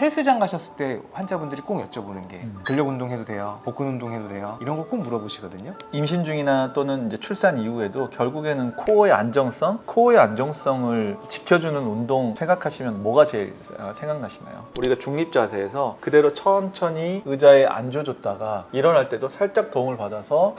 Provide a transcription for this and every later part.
헬스장 가셨을 때 환자분들이 꼭 여쭤보는 게 음. 근력 운동 해도 돼요? 복근 운동 해도 돼요? 이런 거 꼭 물어보시거든요. 임신 중이나 또는 이제 출산 이후에도 결국에는 코어의 안정성, 코어의 안정성을 지켜주는 운동 생각하시면 뭐가 제일 어, 생각나시나요? 우리가 중립 자세에서 그대로 천천히 의자에 앉아줬다가 일어날 때도 살짝 도움을 받아서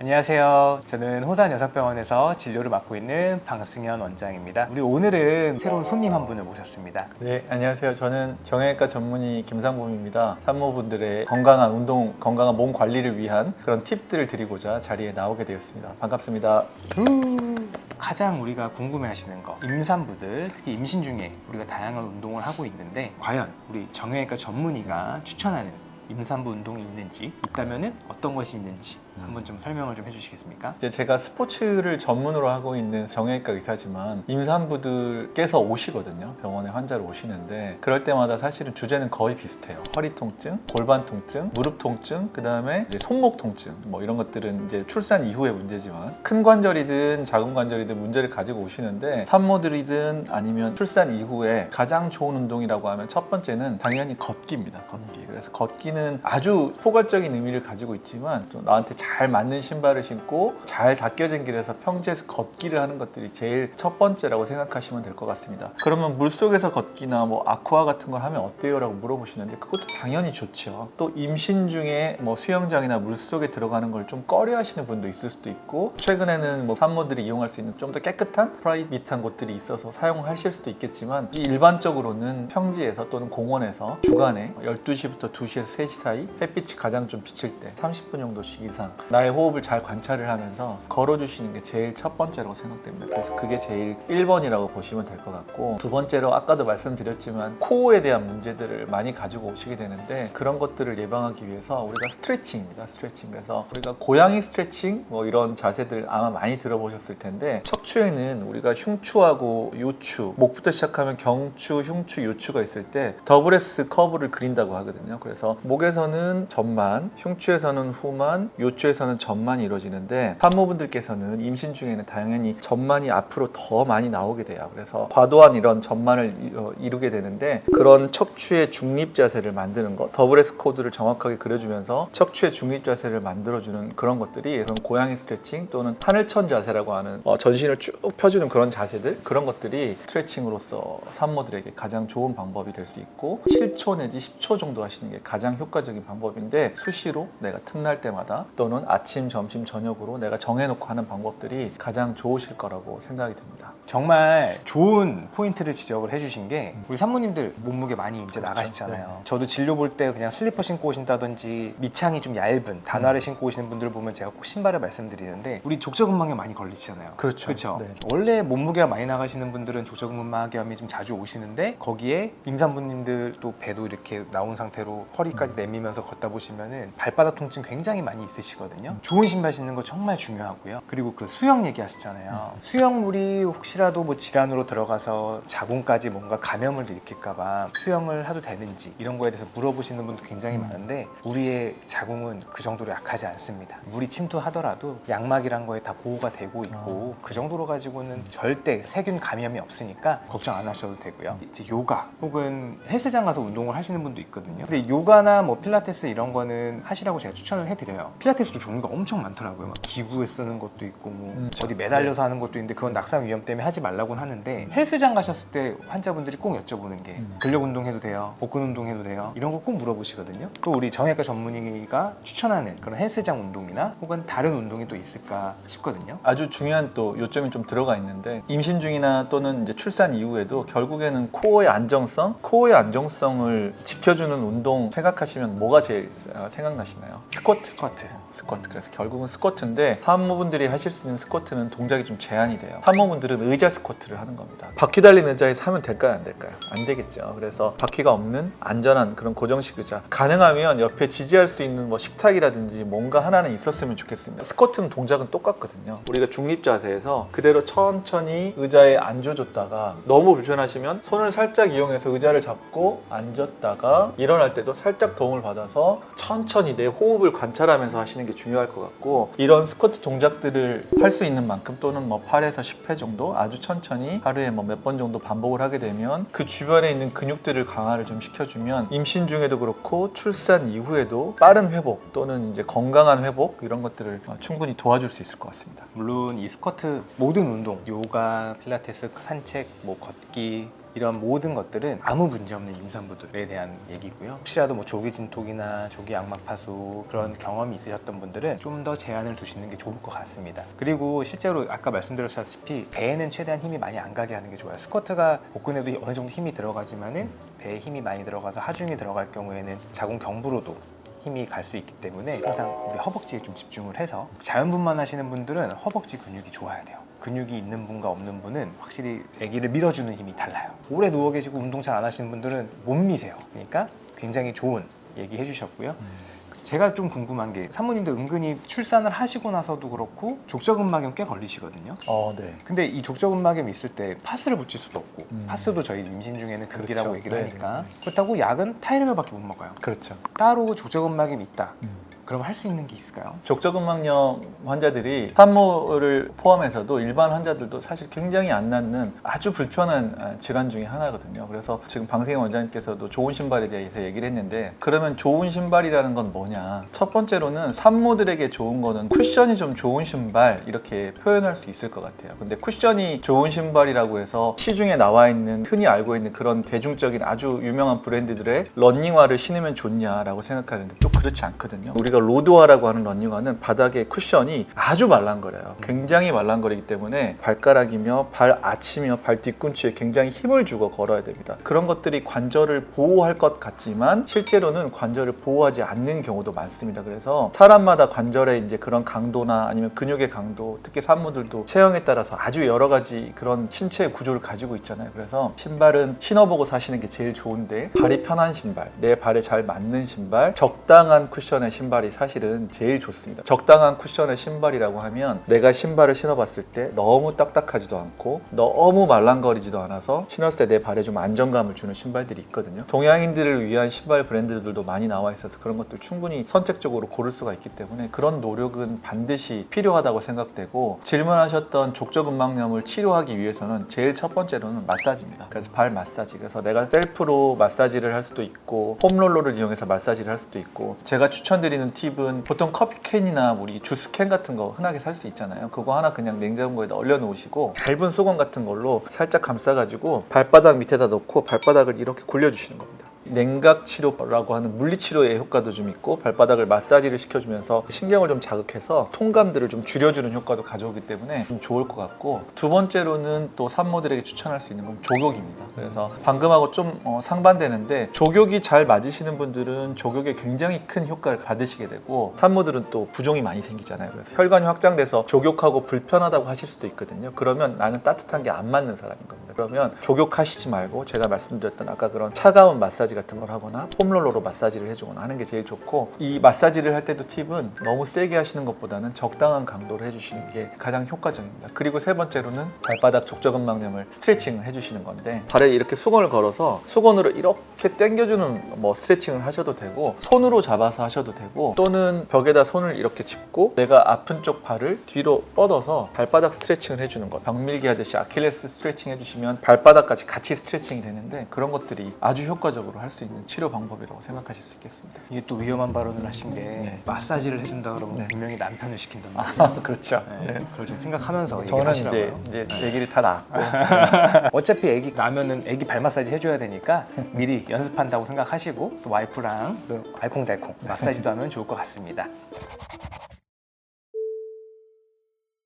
안녕하세요. 저는 호산 여성병원에서 진료를 맡고 있는 방승현 원장입니다. 우리 오늘은 새로운 손님 한 분을 모셨습니다. 네, 안녕하세요. 저는 정형외과 전문의 김상범입니다. 산모분들의 건강한 운동, 건강한 몸 관리를 위한 그런 팁들을 드리고자 자리에 나오게 되었습니다. 반갑습니다. 가장 우리가 궁금해하시는 거 임산부들 특히 임신 중에 우리가 다양한 운동을 하고 있는데 과연 우리 정형외과 전문의가 추천하는 임산부 운동이 있는지 있다면은 어떤 것이 있는지 한번 좀 설명을 좀 해주시겠습니까? 이제 제가 스포츠를 전문으로 하고 있는 정형외과 의사지만 임산부들께서 오시거든요. 병원에 환자로 오시는데 그럴 때마다 사실은 주제는 거의 비슷해요. 허리 통증, 골반 통증, 무릎 통증, 그 다음에 손목 통증 뭐 이런 것들은 이제 출산 이후의 문제지만 큰 관절이든 작은 관절이든 문제를 가지고 오시는데 산모들이든 아니면 출산 이후에 가장 좋은 운동이라고 하면 첫 번째는 당연히 걷기입니다. 걷기. 그래서 걷기는 아주 포괄적인 의미를 가지고 있지만 또 나한테 잘 맞는 신발을 신고 잘 닦여진 길에서 평지에서 걷기를 하는 것들이 제일 첫 번째라고 생각하시면 될 것 같습니다. 그러면 물 속에서 걷기나 뭐 아쿠아 같은 걸 하면 어때요라고 물어보시는데 그것도 당연히 좋죠. 또 임신 중에 뭐 수영장이나 물 속에 들어가는 걸 좀 꺼려 하시는 분도 있을 수도 있고 최근에는 뭐 산모들이 이용할 수 있는 좀 더 깨끗한 프라이빗한 곳들이 있어서 사용하실 수도 있겠지만 일반적으로는 평지에서 또는 공원에서 주간에 12시부터 2시에서 3시 사이 햇빛이 가장 좀 비칠 때 30분 정도씩 이상 나의 호흡을 잘 관찰을 하면서 걸어주시는 게 제일 첫 번째라고 생각됩니다. 그래서 그게 제일 1번이라고 보시면 될 것 같고 두 번째로 아까도 말씀드렸지만 코어에 대한 문제들을 많이 가지고 오시게 되는데 그런 것들을 예방하기 위해서 우리가 스트레칭입니다. 스트레칭. 그래서 우리가 고양이 스트레칭 뭐 이런 자세들 아마 많이 들어보셨을 텐데 척추에는 우리가 흉추하고 요추 목부터 시작하면 경추, 흉추, 요추가 있을 때 더블 S 커브를 그린다고 하거든요. 그래서 목에서는 전만, 흉추에서는 후만, 요추 에서는 전만이 이루어지는데 산모분들께서는 임신 중에는 당연히 전만이 앞으로 더 많이 나오게 돼요. 그래서 과도한 이런 전만을 이- 어, 이루게 되는데 그런 척추의 중립 자세를 만드는 것, 더블 S 코드를 정확하게 그려주면서 척추의 중립 자세를 만들어주는 그런 것들이 그런 고양이 스트레칭 또는 하늘천 자세라고 하는 어, 전신을 쭉 펴주는 그런 자세들 그런 것들이 스트레칭으로서 산모들에게 가장 좋은 방법이 될 수 있고 7초 내지 10초 정도 하시는 게 가장 효과적인 방법인데 수시로 내가 틈날 때마다 또는 아침, 점심, 저녁으로 내가 정해놓고 하는 방법들이 가장 좋으실 거라고 생각이 듭니다. 정말 좋은 포인트를 지적을 해주신 게 우리 산모님들 몸무게 많이 이제 나가시잖아요. 네. 저도 진료 볼 때 그냥 슬리퍼 신고 오신다든지 밑창이 좀 얇은 단화를 신고 오시는 분들 보면 제가 꼭 신발을 말씀드리는데 우리 족저근막염 많이 걸리시잖아요. 그렇죠. 그렇죠. 네. 원래 몸무게가 많이 나가시는 분들은 족저근막염이 좀 자주 오시는데 거기에 임산부님들 또 배도 이렇게 나온 상태로 허리까지 내밀면서 걷다 보시면은 발바닥 통증 굉장히 많이 있으시거든요. 좋은 신발 신는 거 정말 중요하고요. 그리고 그 수영 얘기하시잖아요. 수영물이 혹시 라도 뭐 질환으로 들어가서 자궁까지 뭔가 감염을 일으킬까봐 수영을 해도 되는지 이런 거에 대해서 물어보시는 분도 굉장히 음. 많은데 우리의 자궁은 그 정도로 약하지 않습니다. 물이 침투하더라도 양막이란 거에 다 보호가 되고 있고 그 정도로 가지고는 절대 세균 감염이 없으니까 걱정 안 하셔도 되고요. 이제 요가 혹은 헬스장 가서 운동을 하시는 분도 있거든요. 근데 요가나 뭐 필라테스 이런 거는 하시라고 제가 추천을 해드려요. 필라테스도 종류가 엄청 많더라고요. 막 기구에 쓰는 것도 있고 뭐 음, 어디 매달려서 하는 것도 있는데 그건 낙상 위험 때문에 하지 말라고는 하는데 헬스장 가셨을 때 환자분들이 꼭 여쭤보는 게 음. 근력 운동 해도 돼요? 복근 운동 해도 돼요? 이런 거 꼭 물어보시거든요. 또 우리 정형외과 전문의가 추천하는 그런 헬스장 운동이나 혹은 다른 운동이 또 있을까 싶거든요. 아주 중요한 또 요점이 좀 들어가 있는데 임신 중이나 또는 이제 출산 이후에도 결국에는 코어의 안정성, 코어의 안정성을 지켜주는 운동 생각하시면 뭐가 제일 어, 생각나시나요? 스쿼트. 스쿼트. 스쿼트. 그래서 결국은 스쿼트인데 산모분들이 하실 수 있는 스쿼트는 동작이 좀 제한이 돼요. 산모분들은 의자 스쿼트를 하는 겁니다. 바퀴 달린 의자에서 하면 될까요, 안 될까요? 안 되겠죠. 그래서 바퀴가 없는 안전한 그런 고정식 의자. 가능하면 옆에 지지할 수 있는 뭐 식탁이라든지 뭔가 하나는 있었으면 좋겠습니다. 스쿼트는 동작은 똑같거든요. 우리가 중립 자세에서 그대로 천천히 의자에 앉아줬다가 너무 불편하시면 손을 살짝 이용해서 의자를 잡고 앉았다가 일어날 때도 살짝 도움을 받아서 천천히 내 호흡을 관찰하면서 하시는 게 중요할 것 같고 이런 스쿼트 동작들을 할 수 있는 만큼 또는 뭐 8에서 10회 정도 아주 천천히 하루에 뭐 몇 번 정도 반복을 하게 되면 그 주변에 있는 근육들을 강화를 좀 시켜주면 임신 중에도 그렇고 출산 이후에도 빠른 회복 또는 이제 건강한 회복 이런 것들을 어, 충분히 도와줄 수 있을 것 같습니다. 물론 이 스쿼트 모든 운동, 요가, 필라테스, 산책, 뭐 걷기 이런 모든 것들은 아무 문제 없는 임산부들에 대한 얘기고요. 혹시라도 뭐 조기 진통이나 조기 양막 파수 그런 경험이 있으셨던 분들은 좀 더 제한을 두시는 게 좋을 것 같습니다. 그리고 실제로 아까 말씀드렸다시피 배에는 최대한 힘이 많이 안 가게 하는 게 좋아요. 스쿼트가 복근에도 어느 정도 힘이 들어가지만은 배에 힘이 많이 들어가서 하중이 들어갈 경우에는 자궁 경부로도 힘이 갈 수 있기 때문에 항상 우리 허벅지에 좀 집중을 해서 자연분만 하시는 분들은 허벅지 근육이 좋아야 돼요. 근육이 있는 분과 없는 분은 확실히 아기를 밀어주는 힘이 달라요. 오래 누워 계시고 운동 잘 안 하시는 분들은 못 미세요. 그러니까 굉장히 좋은 얘기 해 주셨고요. 제가 좀 궁금한 게 산모님도 은근히 출산을 하시고 나서도 그렇고 족저근막염 꽤 걸리시거든요. 어, 네. 근데 이 족저근막염 있을 때 파스를 붙일 수도 없고 음. 파스도 저희 임신 중에는 금기라고 그렇죠. 얘기를 네, 하니까 네, 그렇다고 약은 타이레놀밖에 못 먹어요. 그렇죠. 따로 족저근막염이 있다. 음. 그럼 할 수 있는 게 있을까요? 족저근막염 환자들이 산모를 포함해서도 일반 환자들도 사실 굉장히 안 낫는 아주 불편한 아, 질환 중에 하나거든요. 그래서 지금 방생희 원장님께서도 좋은 신발에 대해서 얘기를 했는데 그러면 좋은 신발이라는 건 뭐냐? 첫 번째로는 산모들에게 좋은 거는 쿠션이 좀 좋은 신발 이렇게 표현할 수 있을 것 같아요. 근데 쿠션이 좋은 신발이라고 해서 시중에 나와 있는 흔히 알고 있는 그런 대중적인 아주 유명한 브랜드들의 러닝화를 신으면 좋냐라고 생각하는데 또 그렇지 않거든요. 우리가 로드화라고 하는 러닝화는 바닥에 쿠션이 아주 말랑거려요. 굉장히 말랑거리기 때문에 발가락이며 발 아치며 발 뒤꿈치에 굉장히 힘을 주고 걸어야 됩니다. 그런 것들이 관절을 보호할 것 같지만 실제로는 관절을 보호하지 않는 경우도 많습니다. 그래서 사람마다 관절의 이제 그런 강도나 아니면 근육의 강도, 특히 산모들도 체형에 따라서 아주 여러 가지 그런 신체의 구조를 가지고 있잖아요. 그래서 신발은 신어보고 사시는 게 제일 좋은데 발이 편한 신발, 내 발에 잘 맞는 신발, 적당한 쿠션의 신발이 사실은 제일 좋습니다. 적당한 쿠션의 신발이라고 하면 내가 신발을 신어봤을 때 너무 딱딱하지도 않고 너무 말랑거리지도 않아서 신었을 때 내 발에 좀 안정감을 주는 신발들이 있거든요. 동양인들을 위한 신발 브랜드들도 많이 나와 있어서 그런 것들 충분히 선택적으로 고를 수가 있기 때문에 그런 노력은 반드시 필요하다고 생각되고 질문하셨던 족저근막염을 치료하기 위해서는 제일 첫 번째로는 마사지입니다. 그래서 발 마사지. 그래서 내가 셀프로 마사지를 할 수도 있고 폼롤러를 이용해서 마사지를 할 수도 있고 제가 추천드리는 팁은 보통 커피캔이나 우리 주스캔 같은 거 흔하게 살 수 있잖아요. 그거 하나 그냥 냉장고에다 얼려 놓으시고 얇은 수건 같은 걸로 살짝 감싸가지고 발바닥 밑에다 놓고 발바닥을 이렇게 굴려주시는 겁니다. 냉각 치료라고 하는 물리 치료의 효과도 좀 있고 발바닥을 마사지를 시켜주면서 신경을 좀 자극해서 통감들을 좀 줄여주는 효과도 가져오기 때문에 좀 좋을 것 같고 두 번째로는 또 산모들에게 추천할 수 있는 건 조격입니다. 그래서 방금하고 좀 어, 상반되는데 조격이 잘 맞으시는 분들은 조격에 굉장히 큰 효과를 받으시게 되고 산모들은 또 부종이 많이 생기잖아요. 그래서 혈관이 확장돼서 조격하고 불편하다고 하실 수도 있거든요. 그러면 나는 따뜻한 게 안 맞는 사람인 겁니다. 그러면 조격하시지 말고 제가 말씀드렸던 아까 그런 차가운 마사지 같은 걸 하거나 폼롤러로 마사지를 해주거나 하는 게 제일 좋고 이 마사지를 할 때도 팁은 너무 세게 하시는 것보다는 적당한 강도로 해주시는 게 가장 효과적입니다. 그리고 세 번째로는 발바닥 족저근막염을 스트레칭을 해주시는 건데 발에 이렇게 수건을 걸어서 수건으로 이렇게 당겨주는 뭐 스트레칭을 하셔도 되고 손으로 잡아서 하셔도 되고 또는 벽에다 손을 이렇게 짚고 내가 아픈 쪽 발을 뒤로 뻗어서 발바닥 스트레칭을 해주는 것 병밀기 하듯이 아킬레스 스트레칭 해주시면 발바닥까지 같이 스트레칭이 되는데 그런 것들이 아주 효과적으로 할수 있는 치료 방법이라고 생각하실 수 있겠습니다. 이게 또 위험한 발언을 하신 게 네. 마사지를 해준다 그러면 네. 분명히 남편을 시킨단 말이에요. 아 그렇죠. 네, 그걸 좀 생각하면서 저는 이제. 이제 얘기를 다 낳았고 어차피 애기 나면은 애기 발 마사지 해줘야 되니까 미리 연습한다고 생각하시고 또 와이프랑 또 알콩달콩 마사지도 하면 좋을 것 같습니다.